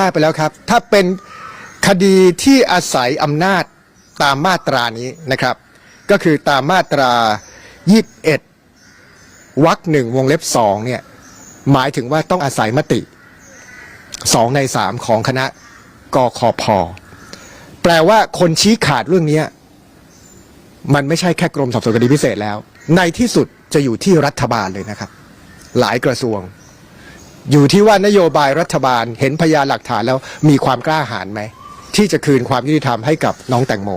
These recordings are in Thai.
ท่าไปแล้วครับ ถ้าเป็นคดีที่อาศัยอำนาจตามมาตรานี้นะครับ ก็คือตามมาตรา 21วรรคหนึ่งวงเล็บสองเนี่ยหมายถึงว่าต้องอาศัยมติสองในสามของคณะกคพแปลว่าคนชี้ขาดเรื่องนี้มันไม่ใช่แค่กรมสอบสวนคดีพิเศษแล้ว ในที่สุดจะอยู่ที่รัฐบาลเลยนะครับ หลายกระทรวง อยู่ที่ว่านโยบายรัฐบาลเห็นพยานหลักฐานแล้วมีความกล้าหาญไหม ที่จะคืนความยุติธรรมให้กับน้องแตงโม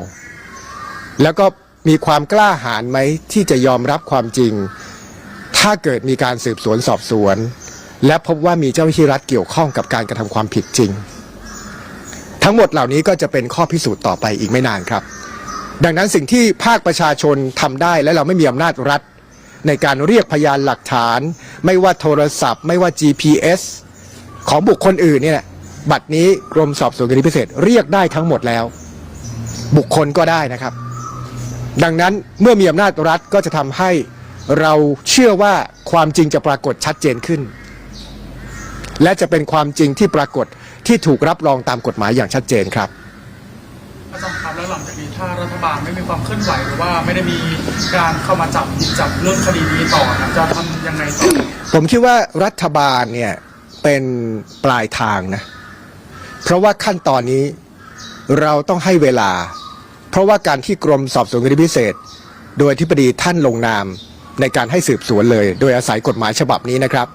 แล้วก็มีความกล้าหาญไหมที่จะยอมรับความจริง ถ้าเกิดมีการสืบสวนสอบสวน และพบว่ามีเจ้าหน้าที่รัฐเกี่ยวข้องกับการกระทำความผิดจริง ทั้งหมดเหล่านี้ก็จะเป็นข้อพิสูจน์ต่อไปอีกไม่นานครับ ดังนั้นสิ่งที่ภาคประชาชนทำได้และเราไม่มีอำนาจรัฐ ในการเรียกพยานหลักฐาน ไม่ว่าโทรศัพท์ ไม่ว่า GPS ของบุคคลอื่นเนี่ยบัตรนี้กรมสอบสวนคดีพิเศษเรียกได้ทั้งหมดแล้ว บุคคลก็ได้นะครับ ดังนั้นเมื่อมีอำนาจรัฐก็จะทำให้เราเชื่อว่าความจริงจะปรากฏชัดเจนขึ้น และจะเป็นความจริงที่ปรากฏที่ถูกรับรองตามกฎหมายอย่างชัดเจนครับอาจารย์ครับแล้วหลังจาก ถ้ารัฐบาลไม่มีความเคลื่อนไหวหรือว่าไม่ได้มีการเข้ามาจับจับเรื่องคดีนี้ต่อนะจะทำยังไงต่อผมคิดว่ารัฐบาลเนี่ยเป็นปลายทางนะ เพราะว่าขั้นตอนนี้เราต้องให้เวลา เพราะว่าการที่กรมสอบสวนคดีพิเศษ โดยอธิบดีท่านลงนามในการให้สืบสวนเลย โดยอาศัยกฎหมายฉบับนี้นะครับ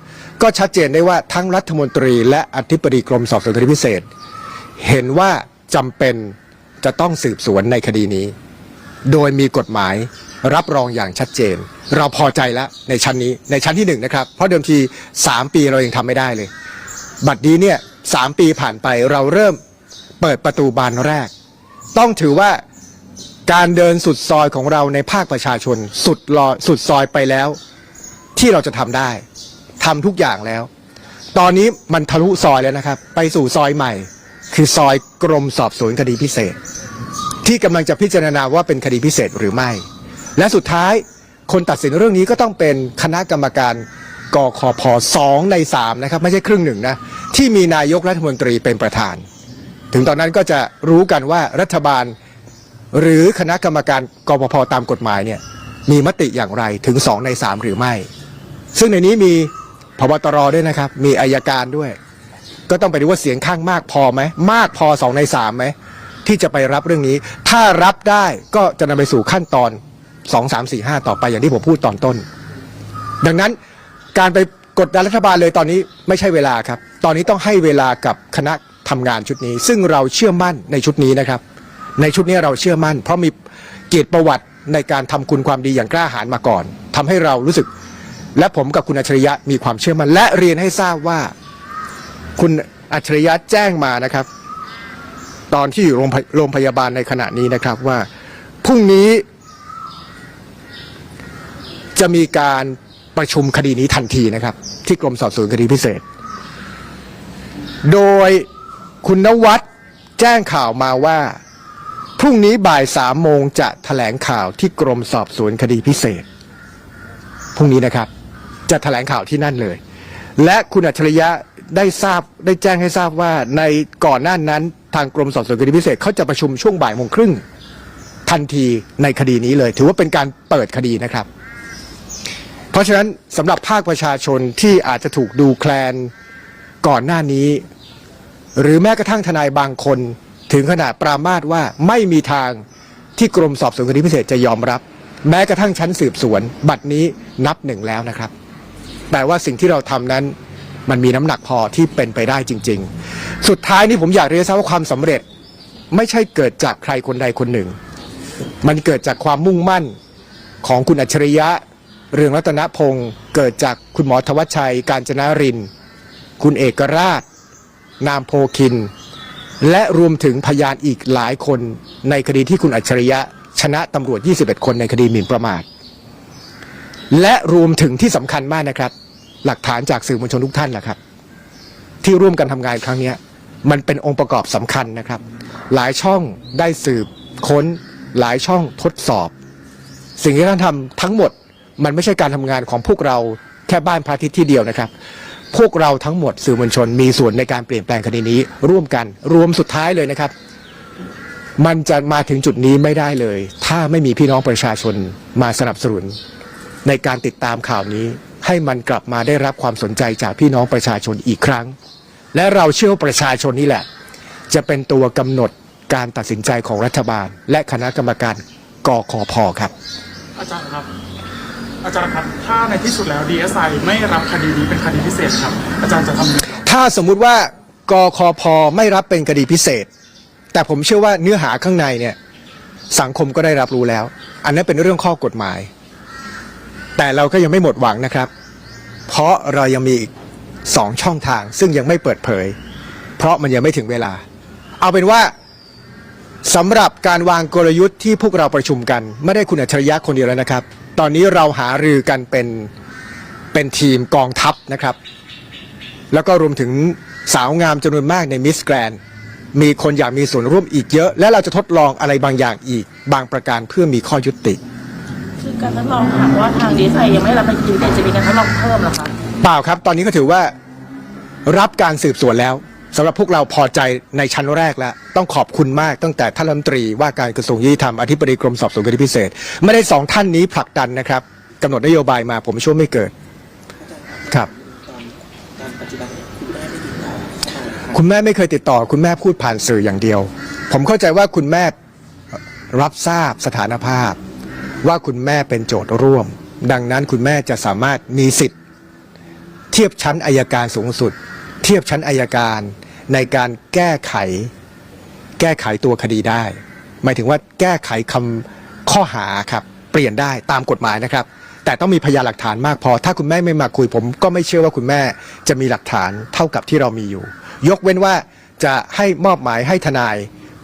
ก็ชัดเจนได้ว่าทั้งรัฐมนตรี และอธิบดีกรมสอบสวนคดีพิเศษ เห็นว่าจำเป็น จะต้องสืบสวนในคดีนี้ โดยมีกฎหมายรับรองอย่างชัดเจน เราพอใจแล้วในชั้นนี้ในชั้นที่หนึ่งนะครับ เพราะเดิมที 3 ปีเรายังทำไม่ได้เลย บัดนี้เนี่ยสามปีผ่านไปเราเริ่มเปิดประตูบานแรก ต้องถือว่าการเดินสุดซอยของเราในภาคประชาชน สุดรอสุดซอยไปแล้ว ที่เราจะทำได้ทำทุกอย่างแล้ว ตอนนี้มันทะลุซอยแล้วนะครับ ไปสู่ซอยใหม่ คือซอยกรมสอบสวนคดีพิเศษ ที่กำลังจะพิจารณาว่าเป็นคดีพิเศษหรือไม่ และสุดท้ายคนตัดสินเรื่องนี้ก็ต้องเป็นคณะกรรมการกคพสองในสามนะครับ ไม่ใช่ครึ่งหนึ่งนะ ที่มีนายกรัฐมนตรีเป็นประธาน ถึงตอนนั้นก็จะรู้กันว่ารัฐบาล หรือคณะกรรมการกปพตามกฎหมายเนี่ยมีมติอย่างไรถึงสองในสามหรือไม่ ซึ่งในนี้มีพบตรด้วยนะครับ มีอายการด้วย ก็ต้องไปดูว่าเสียงข้างมากพอไหมมากพอสองในสามไหมที่จะไปรับเรื่องนี้ ถ้ารับได้ก็จะนำไปสู่ขั้นตอนสองสามสี่ห้าต่อไปอย่างที่ผมพูดตอนต้น ดังนั้นการไปกดดันรัฐบาลเลยตอนนี้ไม่ใช่เวลาครับ ตอนนี้ต้องให้เวลากับคณะทำงานชุดนี้ ซึ่งเราเชื่อมั่นในชุดนี้นะครับ ในชุดนี้เราเชื่อมั่น เพราะมีเกียรติประวัติในการทำคุณความดีอย่างกล้าหาญมาก่อนทำให้เรารู้สึก และผมกับคุณอัจฉริยะมีความเชื่อมั่นและเรียนให้ทราบว่า คุณอัจฉริยะแจ้งมานะครับ ตอนที่อยู่โรงพยโรงพยาบาลในขณะนี้นะครับว่าพรุ่งนี้ จะมีการประชุมคดีนี้ทันทีนะครับ ที่กรมสอบสวนคดีพิเศษ โดยคุณนวัดแจ้งข่าวมาว่า พรุ่งนี้บ่ายสามโมงจะถแถลงข่าวที่กรมสอบสวนคดีพิเศษพรุ่งนี้นะครับ จะแถลงข่าวที่นั่นเลย และคุณอัจฉริยะ ได้ทราบได้แจ้งให้ทราบว่าในก่อนหน้านั้นทางกรมสอบสวนคดีพิเศษเขาจะประชุมช่วงบ่ายโมงครึ่งทันทีในคดีนี้เลย ถือว่าเป็นการเปิดคดีนะครับ เพราะฉะนั้นสำหรับภาคประชาชนที่อาจจะถูกดูแคลนก่อนหน้านี้ หรือแม้กระทั่งทนายบางคน ถึงขนาดปรามาสว่าไม่มีทางที่กรมสอบสวนคดีพิเศษจะยอมรับ แม้กระทั่งชั้นสืบสวน บัตรนี้นับหนึ่งแล้วนะครับ แต่ว่าสิ่งที่เราทำนั้น มันมีน้ำหนักพอที่เป็นไปได้จริง ๆ สุดท้ายนี้ผมอยากเรียนทราบว่าความสำเร็จไม่ใช่เกิดจากใครคนใดคนหนึ่ง มันเกิดจากความมุ่งมั่นของคุณอัจฉริยะ เรืองรัตนพงศ์เกิดจากคุณหมอทวัชชัย การจนาริน คุณเอกราช นามโพคิน และรวมถึงพยานอีกหลายคนในคดีที่คุณอัจฉริยะ ชนะตำรวจ 21 คนในคดีหมิ่นประมาท และรวมถึงที่สำคัญมากนะครับ หลักฐานจากสื่อมวลชนทุกท่านแหละครับ ที่ร่วมกันทำงานครั้งนี้มันเป็นองค์ประกอบสำคัญนะครับ หลายช่องได้สืบค้น หลายช่องทดสอบ สิ่งที่ท่านทำทั้งหมดมันไม่ใช่การทำงานของพวกเราแค่บ้านพระอาทิตย์ที่เดียวนะครับ พวกเราทั้งหมดสื่อมวลชนมีส่วนในการเปลี่ยนแปลงคดีนี้ ร่วมกันรวมสุดท้ายเลยนะครับ มันจะมาถึงจุดนี้ไม่ได้เลย ถ้าไม่มีพี่น้องประชาชนมาสนับสนุนในการติดตามข่าวนี้ ให้มันกลับมาได้รับความสนใจจากพี่น้องประชาชนอีกครั้ง และเราเชื่อว่าประชาชนนี่แหละ จะเป็นตัวกำหนดการตัดสินใจของรัฐบาล และคณะกรรมการกคพครับ อาจารย์ครับ อาจารย์ครับ ถ้าในที่สุดแล้ว DSI ไม่รับคดีนี้เป็นคดีพิเศษครับ อาจารย์จะทำยังไงครับถ้าสมมุติว่ากคพไม่รับเป็นคดีพิเศษ แต่ผมเชื่อว่าเนื้อหาข้างในเนี่ยสังคมก็ได้รับรู้แล้ว อันนั้นเป็นเรื่องข้อกฎหมาย แต่เราก็ยังไม่หมดหวังนะครับ เพราะเรายังมีอีกสองช่องทาง ซึ่งยังไม่เปิดเผย เพราะมันยังไม่ถึงเวลา เอาเป็นว่าสำหรับการวางกลยุทธ์ที่พวกเราประชุมกัน ไม่ได้คุณอัจฉริยะคนเดียวแล้วนะครับ ตอนนี้เราหารือกันเป็นเป็นทีมกองทัพนะครับ แล้วก็รวมถึงสาวงามจำนวนมากในมิสแกรนมีคนอยากมีส่วนร่วมอีกเยอะ และเราจะทดลองอะไรบางอย่างอีก บางประการเพื่อมีข้อยุติ คือการทดลองหากว่าทางดีไซน์ยังไม่รับเป็นจริงแต่จะมีการทดลองเพิ่มเหรอคะเปล่าครับ ตอนนี้ก็ถือว่ารับการสืบสวนแล้วสำหรับพวกเราพอใจในชั้นแรกแล้ว ต้องขอบคุณมากตั้งแต่ท่านรัฐมนตรีว่าการกระทรวงยุติธรรมอธิบดีกรมสอบสวนคดีพิเศษ ไม่ได้สองท่านนี้ผลักดันนะครับกำหนดนโยบายมาผมเช่ว่าไม่เกิดครับ คุณแม่ไม่เคยติดต่อ คุณแม่พูดผ่านสื่ออย่างเดียว ผมเข้าใจว่าคุณแม่รับทราบสถานภาพ ว่าคุณแม่เป็นโจทย์ร่วม ดังนั้นคุณแม่จะสามารถมีสิทธิ์ เทียบชั้นอายการสูงสุด เทียบชั้นอายการในการแก้ไข แก้ไขตัวคดีได้ หมายถึงว่าแก้ไขคำข้อหาครับเปลี่ยนได้ตามกฎหมายนะครับ แต่ต้องมีพยานหลักฐานมากพอ ถ้าคุณแม่ไม่มาคุยผม ก็ไม่เชื่อว่าคุณแม่จะมีหลักฐานเท่ากับที่เรามีอยู่ ยกเว้นว่าจะให้มอบหมายให้ทนาย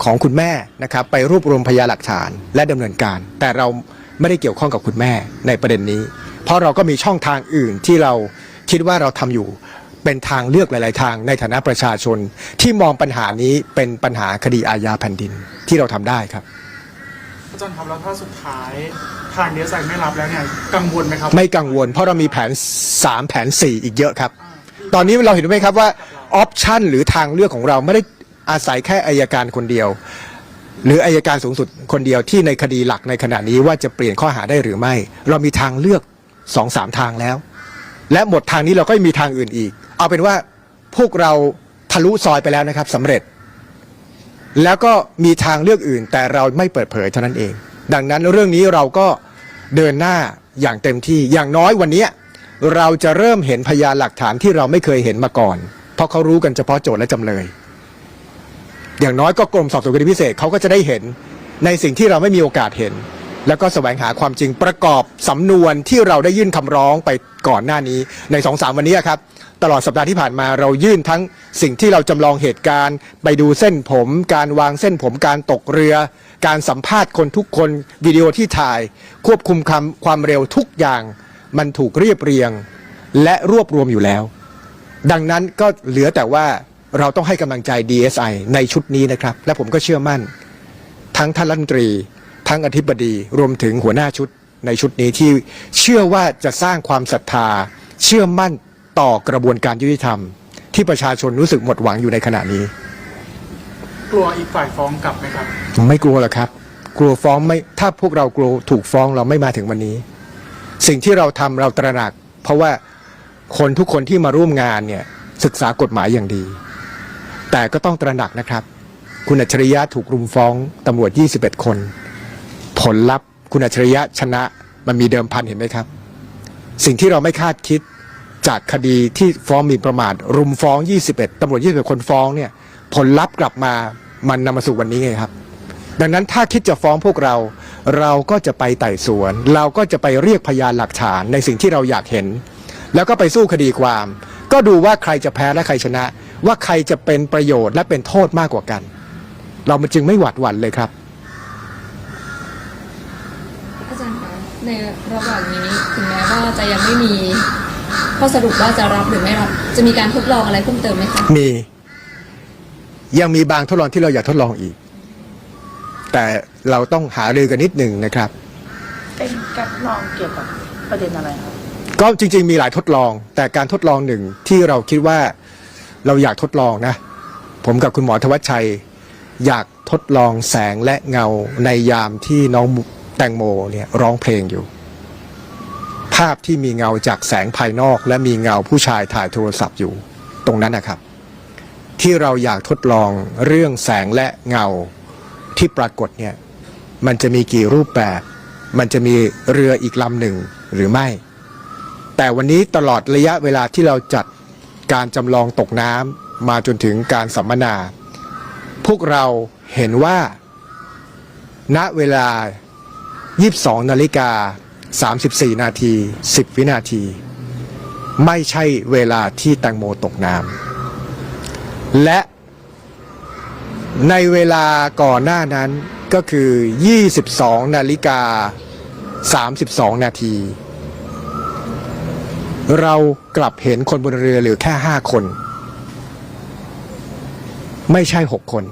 ของคุณแม่นะครับ ไปรวบรวมพยานหลักฐานและดำเนินการ แต่เรา ไม่ได้เกี่ยวข้องกับคุณแม่ในประเด็นนี้ เพราะเราก็มีช่องทางอื่นที่เราคิดว่าเราทำอยู่เป็นทางเลือกหลาย ๆ ทางในฐานะประชาชน ที่มองปัญหานี้เป็นปัญหาคดีอาญาแผ่นดินที่เราทำได้ครับอาจารย์ครับแล้วถ้าสุดท้ายทาง DSI ไม่รับแล้วเนี่ยกังวลไหมครับไม่กังวล เพราะเรามีแผน 3 แผน 4 อีกเยอะครับ ตอนนี้เราเห็นไหมครับว่าออปชันหรือทางเลือกของเราไม่ได้อาศัยแค่อายการคนเดียว หรืออายการสูงสุดคนเดียวที่ในคดีหลักในขณะนี้ว่าจะเปลี่ยนข้อหาได้หรือไม่ เรามีทางเลือก2องสามทางแล้ว และหมดทางนี้เราก็มีทางอื่นอีก เอาเป็นว่าพวกเราทะลุซอยไปแล้วนะครับสำเร็จ แล้วก็มีทางเลือกอื่น แต่เราไม่เปิดเผยเท่านั้นเอง ดังนั้นเรื่องนี้เราก็เดินหน้าอย่างเต็มที่อย่างน้อยวันนี้เราจะเริ่มเห็นพยานหลักฐานที่เราไม่เคยเห็นมาก่อน เพราะเขารู้กันเฉพาะโจทย์และจำเลย อย่างน้อยก็กรมสอบสวนคดีพิเศษเขาก็จะได้เห็นในสิ่งที่เราไม่มีโอกาสเห็น แล้วก็แสวงหาความจริงประกอบสำนวนที่เราได้ยื่นคำร้องไปก่อนหน้านี้ในสองสามวันนี้ครับตลอดสัปดาห์ที่ผ่านมาเรายื่นทั้งสิ่งที่เราจำลองเหตุการณ์ ไปดูเส้นผม การวางเส้นผมการตกเรือ การสัมภาษณ์คนทุกคนวิดีโอที่ถ่าย ควบคุมความความเร็วทุกอย่าง มันถูกเรียบเรียง และรวบรวมอยู่แล้ว ดังนั้นก็เหลือแต่ว่า เราต้องให้กำลังใจ DSI ในชุดนี้นะครับ และผมก็เชื่อมั่น ทั้งท่านรัฐมนตรี ทั้งอธิบดี รวมถึงหัวหน้าชุดในชุดนี้ที่เชื่อว่าจะสร้างความศรัทธา เชื่อมั่นต่อกระบวนการยุติธรรม ที่ประชาชนรู้สึกหมดหวังอยู่ในขณะนี้ กลัวอีกฝ่ายฟ้องกลับไหมครับ ไม่กลัวหรอกครับ กลัวฟ้องไม่ถ้าพวกเรากลัวถูกฟ้องเราไม่มาถึงวันนี้ สิ่งที่เราทำเราตระหนัก เพราะว่าคนทุกคนที่มาร่วมงานเนี่ยศึกษากฎหมายอย่างดี แต่ก็ต้องตระหนักนะครับ คุณอัจฉริยะถูกรุมฟ้องตำรวจ 21 คน ผลลัพธ์คุณอัจฉริยะชนะมันมีเดิมพันเห็นไหมครับ สิ่งที่เราไม่คาดคิดจากคดีที่ฟ้องมีประมาท รุมฟ้อง 21ตำรวจ 21 คนฟ้องเนี่ยผลลัพธ์กลับมามันนำมาสู่วันนี้ไงครับ ดังนั้นถ้าคิดจะฟ้องพวกเรา เราก็จะไปไต่สวน เราก็จะไปเรียกพยานหลักฐานในสิ่งที่เราอยากเห็น แล้วก็ไปสู้คดีความ ก็ดูว่าใครจะแพ้และใครชนะ ว่าใครจะเป็นประโยชน์และเป็นโทษมากกว่ากัน เรามันจึงไม่หวาดหวั่นเลยครับอาจารย์คะในระหว่างนี้ถึงแม้ว่าจะยังไม่มีข้อสรุปว่าจะรับหรือไม่รับจะมีการทดลองอะไรเพิ่มเติมไหมคะมี ยังมีบางทดลองที่เราอยากทดลองอีก แต่เราต้องหารือกันนิดหนึ่งนะครับ เป็นการทดลองเกี่ยวกับประเด็นอะไรครับก็จริงๆมีหลายทดลอง แต่การทดลองหนึ่งที่เราคิดว่า เราอยากทดลองนะ ผมกับคุณหมอธวัชชัย อยากทดลองแสงและเงาในยามที่น้องแตงโมเนี่ยร้องเพลงอยู่ ภาพที่มีเงาจากแสงภายนอก และมีเงาผู้ชายถ่ายโทรศัพท์อยู่ ตรงนั้นนะครับ ที่เราอยากทดลองเรื่องแสงและเงาที่ปรากฏเนี่ยมันจะมีกี่รูปแบบ มันจะมีเรืออีกลำหนึ่งหรือไม่ แต่วันนี้ตลอดระยะเวลาที่เราจัด การจำลองตกน้ำมาจนถึงการสัมมนา พวกเราเห็นว่า ณเวลา 22นาฬิกา 34 นาที 10 วินาที ไม่ใช่เวลาที่แตงโมตกน้ำและในเวลาก่อนหน้านั้นก็คือ 22 นาฬิกา 32 นาที เรากลับเห็นคนบนเรือเหลือแค่ห้าคน ไม่ใช่หกคน